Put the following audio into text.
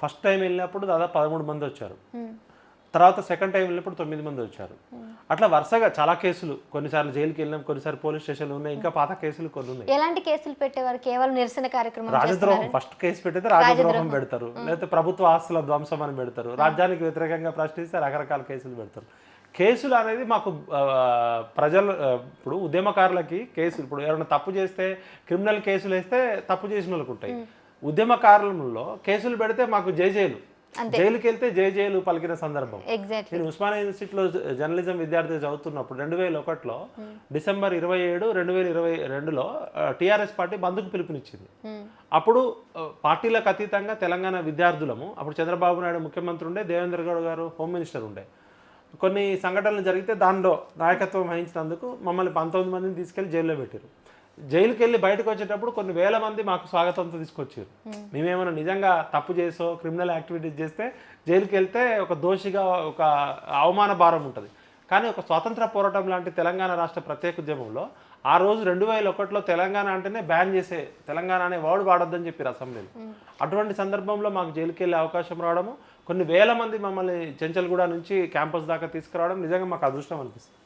First time వెళ్ళినప్పుడు దాదాపు పదమూడు మంది వచ్చారు. తర్వాత సెకండ్ టైం వెళ్ళినప్పుడు తొమ్మిది మంది వచ్చారు. అట్లా వరుసగా చాలా కేసులు కొన్నిసార్లు జైలుకి వెళ్ళినాం కొన్నిసార్లు పోలీస్ స్టేషన్లు ఉన్నాయి ఇంకా పాత కేసులు కొన్ని ఉన్నాయి. ఎలాంటి కేసులు పెట్టేవారు? కేవలం నిరసన కార్యక్రమం రాజద్రోహం ఫస్ట్ కేసు పెట్టితే రాజద్రోహం పెడతారు. లేకపోతే ప్రభుత్వ ఆస్తుల ధ్వంసం అని పెడతారు. రాజ్యానికి వ్యతిరేకంగా ప్రశ్నిస్తే రకరకాల కేసులు పెడతారు. కేసులు అనేది మాకు ప్రజలు ఇప్పుడు ఉద్యమకారులకి కేసులు ఇప్పుడు ఎవరైనా తప్పు చేస్తే క్రిమినల్ కేసులు వేస్తే తప్పు చేసిన వాళ్ళకి ఉంటాయి. ఉద్యమకారులలో కేసులు పెడితే మాకు జై జైలు. జైలుకి వెళ్తే జై జైలు పలికిన సందర్భం. ఎగ్జాక్ట్లీ నేను ఉస్మానియా యూనివర్సిటీలో జర్నలిజం విద్యార్థి చదువుతున్నప్పుడు రెండు వేల ఒకటిలో డిసెంబర్ ఇరవై ఏడు రెండు వేల ఇరవై రెండులో టీఆర్ఎస్ పార్టీ బంద్కు పిలుపునిచ్చింది. అప్పుడు ఆ, పార్టీలకు అతీతంగా తెలంగాణ విద్యార్థులము అప్పుడు చంద్రబాబు నాయుడు ముఖ్యమంత్రి ఉండే దేవేంద్ర గౌడ్ గారు హోమ్ మినిస్టర్ ఉండే. కొన్ని సంఘటనలు జరిగితే దానిలో నాయకత్వం వహించినందుకు మమ్మల్ని పంతొమ్మిది మందిని తీసుకెళ్ళి జైల్లో పెట్టారు జైలుకి వెళ్ళి బయటకు వచ్చేటప్పుడు కొన్ని వేల మంది మాకు స్వాగతంతో తీసుకొచ్చారు. మేమేమైనా నిజంగా తప్పు చేసో క్రిమినల్ యాక్టివిటీస్ చేస్తే జైలుకి వెళ్తే ఒక దోషిగా ఒక అవమాన భారం ఉంటుంది. కానీ ఒక స్వాతంత్ర పోరాటం లాంటి తెలంగాణ రాష్ట్ర ప్రత్యేక ఉద్యమంలో ఆ రోజు రెండు వేల ఒకటిలో తెలంగాణ అంటేనే బ్యాన్ చేసే తెలంగాణ అనే వర్డ్ వాడొద్దని చెప్పారు అసెంబ్లీలో. అటువంటి సందర్భంలో మాకు జైలుకి వెళ్ళే అవకాశం రావడము కొన్ని వేల మంది మమ్మల్ని చెంచల్గూడ నుంచి క్యాంపస్ దాకా తీసుకురావడం నిజంగా మాకు అదృష్టం అనిపిస్తుంది.